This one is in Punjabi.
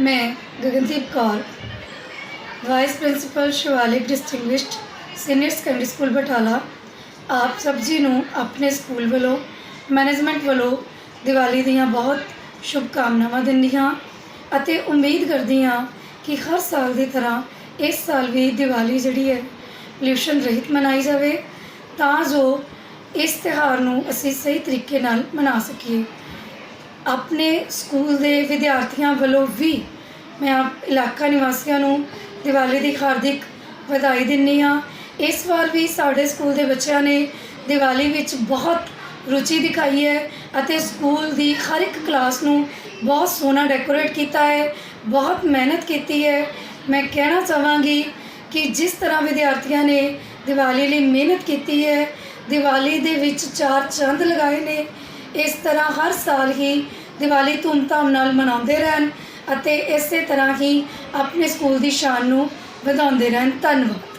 ਮੈਂ Gagandeep Kaur vice principal Shivalik distinguished senior secondary school Batala ਆਪ ਸਭ ਜੀ ਨੂੰ ਆਪਣੇ ਸਕੂਲ ਵੱਲੋਂ ਮੈਨੇਜਮੈਂਟ ਵੱਲੋਂ ਦੀਵਾਲੀ ਦੀਆਂ ਬਹੁਤ ਸ਼ੁਭਕਾਮਨਾਵਾਂ ਦਿੰਦੀ ਹਾਂ ਅਤੇ ਉਮੀਦ ਕਰਦੀ ਹਾਂ ਕਿ ਹਰ ਸਾਲ ਦੀ ਤਰ੍ਹਾਂ ਇਸ ਸਾਲ ਵੀ ਦੀਵਾਲੀ ਜਿਹੜੀ ਹੈ ਪੋਲਿਊਸ਼ਨ ਰਹਿਤ ਮਨਾਈ ਜਾਵੇ, ਤਾਂ ਜੋ ਇਸ ਤਿਉਹਾਰ ਨੂੰ ਅਸੀਂ ਸਹੀ ਤਰੀਕੇ ਨਾਲ ਮਨਾ ਸਕੀਏ। ਆਪਣੇ ਸਕੂਲ ਦੇ ਵਿਦਿਆਰਥੀਆਂ ਵੱਲੋਂ ਵੀ ਮੈਂ ਇਲਾਕਾ ਨਿਵਾਸੀਆਂ ਨੂੰ ਦੀਵਾਲੀ ਦੀ ਹਾਰਦਿਕ ਵਧਾਈ ਦਿੰਦੀ ਹਾਂ। ਇਸ ਵਾਰ ਵੀ ਸਾਡੇ ਸਕੂਲ ਦੇ ਬੱਚਿਆਂ ਨੇ ਦੀਵਾਲੀ ਵਿੱਚ ਬਹੁਤ ਰੁਚੀ ਦਿਖਾਈ ਹੈ ਅਤੇ ਸਕੂਲ ਦੀ ਹਰ ਇੱਕ ਕਲਾਸ ਨੂੰ ਬਹੁਤ ਸੋਹਣਾ ਡੈਕੋਰੇਟ ਕੀਤਾ ਹੈ, ਬਹੁਤ ਮਿਹਨਤ ਕੀਤੀ ਹੈ। ਮੈਂ ਕਹਿਣਾ ਚਾਹਾਂਗੀ ਕਿ ਜਿਸ ਤਰ੍ਹਾਂ ਵਿਦਿਆਰਥੀਆਂ ਨੇ ਦੀਵਾਲੀ ਲਈ ਮਿਹਨਤ ਕੀਤੀ ਹੈ, ਦੀਵਾਲੀ ਦੇ ਵਿੱਚ ਚਾਰ ਚੰਦ ਲਗਾਏ ਨੇ ਇਸ ਤਰ੍ਹਾਂ ਹਰ ਸਾਲ ਹੀ ਦੀਵਾਲੀ ਧੂਮਧਾਮ ਨਾਲ ਮਨਾਉਂਦੇ ਰਹਿਣ ਅਤੇ ਇਸੇ ਤਰ੍ਹਾਂ ਹੀ ਆਪਣੇ ਸਕੂਲ ਦੀ ਸ਼ਾਨ ਨੂੰ ਵਧਾਉਂਦੇ ਰਹਿਣ। ਧੰਨਵਾਦ।